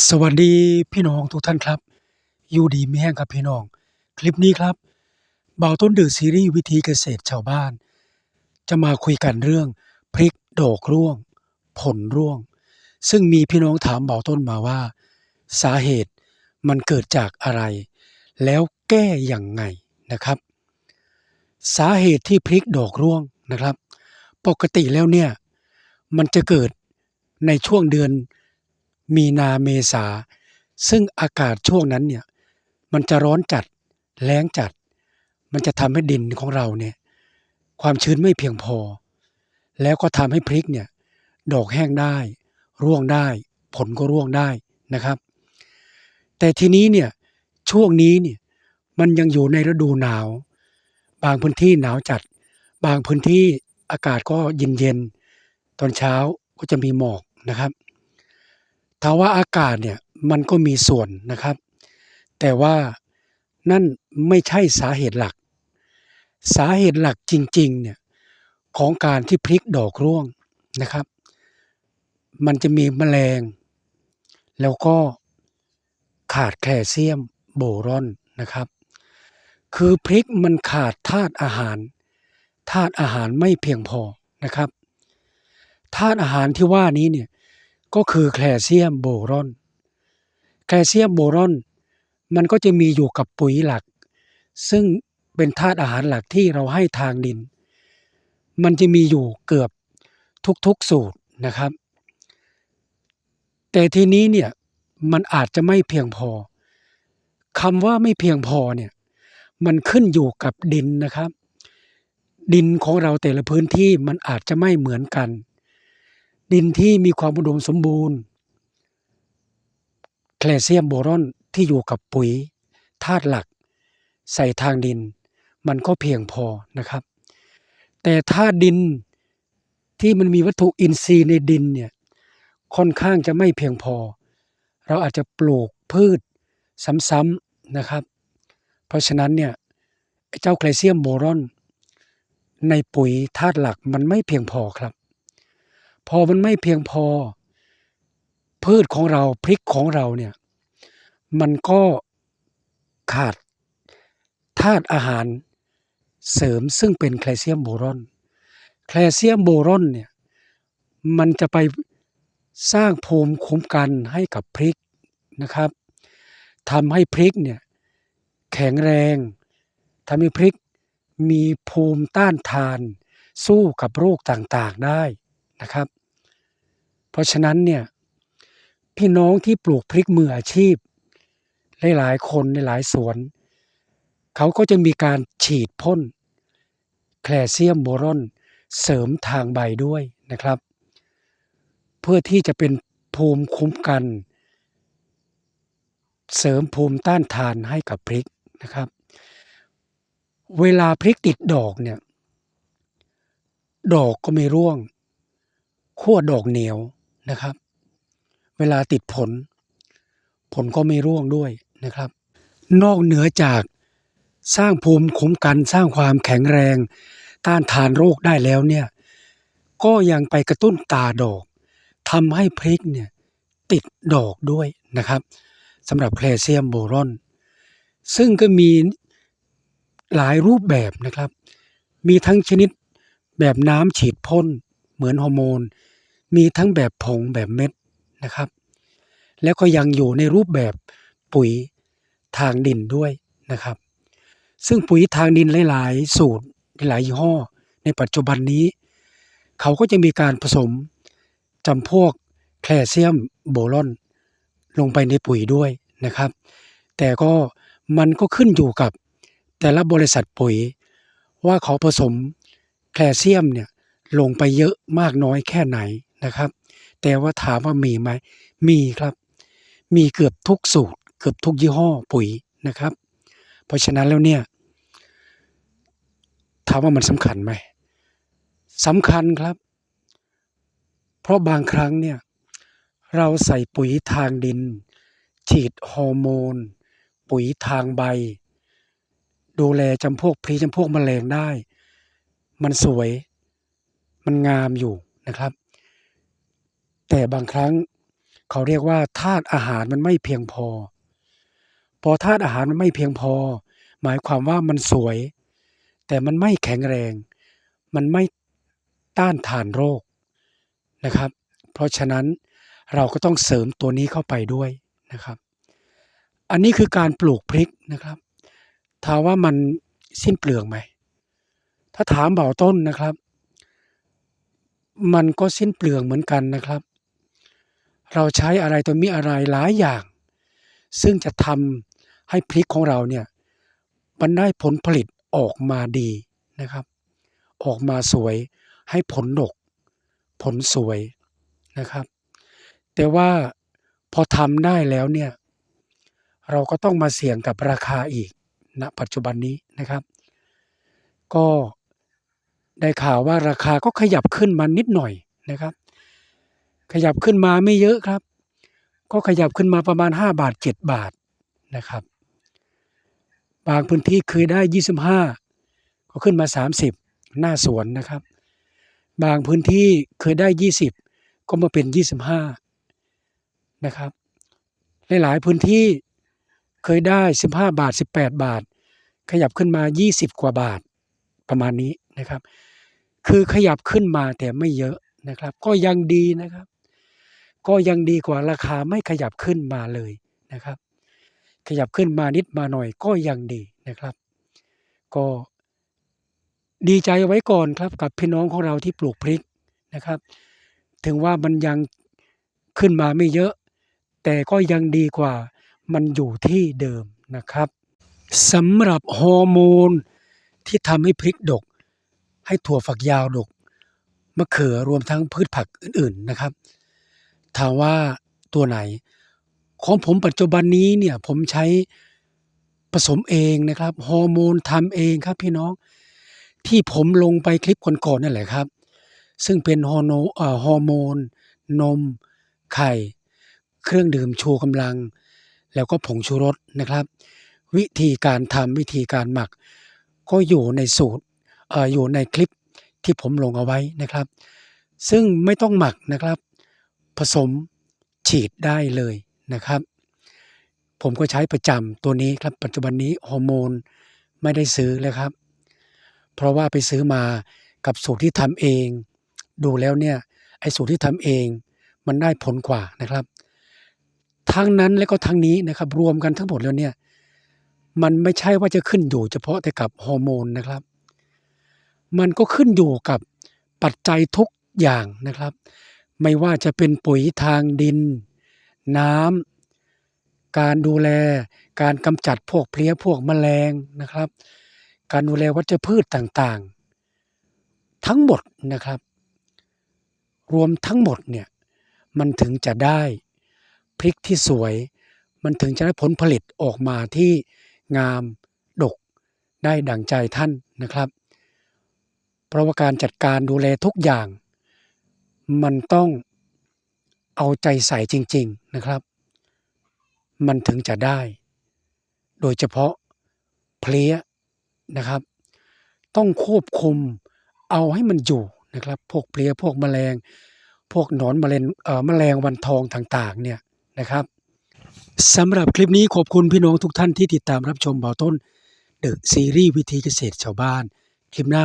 สวัสดีพี่น้องทุกท่านครับ อยู่ดีมีแห้งครับพี่น้อง คลิปนี้ครับเบาต้นเดอซีรีส์วิธีเกษตรชาวบ้าน จะมาคุยกันเรื่องพริกดอกร่วง ผลร่วง ซึ่งมีพี่น้องถามเบาต้นมาว่า สาเหตุมันเกิดจากอะไร แล้วแก้อย่างไงนะครับ สาเหตุที่พริกดอกร่วงนะครับ ปกติแล้วเนี่ยมันจะเกิดในช่วงเดือน มีนาเมษา ซึ่งอากาศช่วงนั้นเนี่ยมันจะร้อนจัดแล้งจัด มันจะทำให้ดินของเราเนี่ยความชื้นไม่เพียงพอ แล้วก็ทำให้พริกเนี่ยดอกแห้งได้ ร่วงได้ ผลก็ร่วงได้นะครับ แต่ทีนี้เนี่ยช่วงนี้เนี่ยมันยังอยู่ในฤดูหนาว บางพื้นที่หนาวจัด บางพื้นที่อากาศก็เย็นๆตอนเช้าก็จะมีหมอกนะครับ ถ้าว่าอากาศเนี่ยมันก็มีส่วนนะครับ แต่ว่านั่นไม่ใช่สาเหตุหลัก สาเหตุหลักจริงๆเนี่ยของการที่พริกดอกร่วงนะครับ มันจะมีแมลง แล้วก็ขาดแคลเซียมโบรอนนะครับ คือพริกมันขาดธาตุอาหารธาตุอาหารไม่เพียงพอนะครับธาตุอาหารที่ว่านี้เนี่ย ก็คือแคลเซียมโบรอน แคลเซียมโบรอน มันก็จะมีอยู่กับปุ๋ยหลัก ซึ่งเป็นธาตุอาหารหลักที่เราให้ทางดิน มันจะมีอยู่เกือบทุกๆสูตรนะครับ แต่ทีนี้เนี่ยมันอาจจะไม่เพียงพอคำว่าไม่เพียงพอเนี่ยมันขึ้นอยู่กับดินนะครับ ดินของเราแต่ละพื้นที่มันอาจจะไม่เหมือนกัน ดินที่มีความอุดมสมบูรณ์แคลเซียมโบรอนที่อยู่กับปุ๋ยธาตุหลัก ใส่ทางดิน มันก็เพียงพอนะครับ แต่ถ้าดินที่มันมีวัตถุอินทรีย์ในดินเนี่ยค่อนข้างจะไม่เพียงพอ เราอาจจะปลูกพืชซ้ำๆนะครับ เพราะฉะนั้นเนี่ยเจ้าแคลเซียมโบรอน ในปุ๋ยธาตุหลักมันไม่เพียงพอครับ พอมันไม่เพียงพอ พืชของเราพริกของเราเนี่ย มันก็ขาดธาตุอาหารเสริมซึ่งเป็นแคลเซียมโบรอน แคลเซียมโบรอนเนี่ยมันจะไปสร้างภูมิคุ้มกันให้กับพริกนะครับทำให้พริกเนี่ยแข็งแรงทำให้พริกมีภูมิต้านทาน สู้กับโรคต่างๆได้ นะครับ เพราะฉะนั้นเนี่ยพี่น้องที่ปลูกพริกมืออาชีพ หลายๆคนในหลายสวน เขาก็จะมีการฉีดพ่นแคลเซียมโบรอนเสริมทางใบด้วยนะครับ เพื่อที่จะเป็นภูมิคุ้มกัน เสริมภูมิต้านทานให้กับพริกนะครับ เวลาพริกติดดอกเนี่ย ดอกก็ไม่ร่วง ขั้วดอกเหนียวนะครับ เวลาติดผล ผลก็ไม่ร่วงด้วยนะครับ นอกเหนือจากสร้างภูมิคุ้มกันสร้างความแข็งแรง ต้านทานโรคได้แล้วเนี่ยก็ยังไปกระตุ้นตาดอกทำให้พริกเนี่ยติดดอกด้วยนะครับสำหรับแคลเซียมโบรอน ซึ่งก็มีหลายรูปแบบนะครับ มีทั้งชนิดแบบน้ำฉีดพ่น เหมือนฮอร์โมน มีทั้งแบบผงแบบเม็ดนะครับ แล้วก็ยังอยู่ในรูปแบบปุ๋ยทางดินด้วยนะครับ ซึ่งปุ๋ยทางดินหลาย ๆ สูตรหลายยี่ห้อ ในปัจจุบันนี้ เขาก็จะมีการผสมจำพวกแคลเซียมโบรอน ลงไปในปุ๋ยด้วยนะครับ แต่ก็มันก็ขึ้นอยู่กับแต่ละบริษัทปุ๋ยว่าเขาผสมแคลเซียมเนี่ย ลงไปเยอะมากน้อยแค่ไหนนะครับ แต่ว่าถามว่ามีไหมมีครับ มีเกือบทุกสูตร เกือบทุกยี่ห้อปุ๋ยนะครับ เพราะฉะนั้นแล้วเนี่ยถามว่ามันสำคัญไหมสำคัญครับ เพราะบางครั้งเนี่ยเราใส่ปุ๋ยทางดิน ฉีดฮอร์โมน ปุ๋ยทางใบ ดูแลจำพวกพลีจำพวกแมลงได้ มันสวย มันงามอยู่นะครับ แต่บางครั้งเขาเรียกว่าธาตุอาหารมันไม่เพียงพอ พอธาตุอาหารมันไม่เพียงพอ หมายความว่ามันสวย แต่มันไม่แข็งแรง มันไม่ต้านทานโรคนะครับ เพราะฉะนั้นเราก็ต้องเสริมตัวนี้เข้าไปด้วยนะครับ อันนี้คือการปลูกพริกนะครับถามว่ามันสิ้นเปลืองไหม ถ้าถามเบาต้นนะครับ มันก็สิ้นเปลืองเหมือนกันนะครับ เราใช้อะไรตัวมีอะไรหลายอย่าง ซึ่งจะทำให้พริกของเราเนี่ยมันได้ผลผลิตออกมาดีนะครับ ออกมาสวยให้ผลดก ผลสวยนะครับ แต่ว่าพอทำได้แล้วเนี่ยเราก็ต้องมาเสี่ยงกับราคาอีกณปัจจุบันนี้นะครับ ก็ ได้ข่าวว่าราคาก็ขยับขึ้นมานิดหน่อยนะครับ ขยับขึ้นมาไม่เยอะครับ ก็ขยับขึ้นมาประมาณ 5 บาท 7 บาทนะครับ บางพื้นที่เคยได้ 25 ก็ขึ้นมา 30 หน้าสวนนะครับ บางพื้นที่เคยได้ 20 ก็มาเป็น 25 นะครับหลายๆพื้นที่เคยได้ 15 บาท 18 บาท ขยับขึ้นมา 20 กว่าบาทประมาณนี้นะครับ คือขยับขึ้นมาแต่ไม่เยอะนะครับ ก็ยังดีนะครับ ก็ยังดีกว่าราคาไม่ขยับขึ้นมาเลยนะครับ ขยับขึ้นมานิดมาหน่อยก็ยังดีนะครับ ก็ดีใจไว้ก่อนครับกับพี่น้องของเราที่ปลูกพริกนะครับ ถึงว่ามันยังขึ้นมาไม่เยอะ แต่ก็ยังดีกว่ามันอยู่ที่เดิมนะครับสำหรับฮอร์โมนที่ทำให้พริกดก ให้ถั่วฝักยาวดกมะเขือรวมทั้งพืชผักอื่นๆนะครับ ถามว่าตัวไหน ของผมปัจจุบันนี้เนี่ยผมใช้ผสมเองนะครับฮอร์โมนทำเองครับพี่น้องที่ผมลงไปคลิปก่อนๆนั่นแหละครับ ซึ่งเป็นฮอร์โนฮอร์โมน นม ไข่ เครื่องดื่มชูกำลัง แล้วก็ผงชูรสนะครับ วิธีการทำวิธีการหมัก ก็อยู่ในสูตร อยู่ในคลิปที่ผมลงเอาไว้นะครับ ซึ่งไม่ต้องหมักนะครับ ผสมฉีดได้เลยนะครับ ผมก็ใช้ประจำตัวนี้ครับปัจจุบันนี้ฮอร์โมนไม่ได้ซื้อแล้วครับ เพราะว่าไปซื้อมากับสูตรที่ทำเอง ดูแล้วเนี่ยไอ้สูตรที่ทำเองมันได้ผลกว่านะครับทั้งนั้นและก็ทั้งนี้นะครับรวมกันทั้งหมดแล้วเนี่ยมันไม่ใช่ว่าจะขึ้นอยู่เฉพาะแต่กับฮอร์โมนนะครับ มันก็ขึ้นอยู่กับปัจจัยทุกอย่างนะครับ ไม่ว่าจะเป็นปุ๋ยทางดิน น้ำการดูแล การกำจัดพวกเพลี้ยพวกแมลงนะครับ การดูแลวัชพืชต่างๆ ทั้งหมดนะครับ รวมทั้งหมดเนี่ยมันถึงจะได้พริกที่สวย มันถึงจะได้ผลผลิตออกมาที่งามดกได้ดั่งใจท่านนะครับ เพราะว่าการจัดการดูแลทุกอย่าง มันต้องเอาใจใส่จริง ๆนะครับ มันถึงจะได้ โดยเฉพาะเพลี้ยนะครับ ต้องควบคุมเอาให้มันอยู่นะครับ พวกเพลี้ยพวกแมลง พวกหนอนแมลงเอ่อแมลงวันทองต่างๆเนี่ยนะครับสำหรับคลิปนี้ขอบคุณพี่น้องทุกท่านที่ติดตามรับชมเบาต้นเดอะซีรีส์วิธีเกษตรชาวบ้าน คลิปหน้า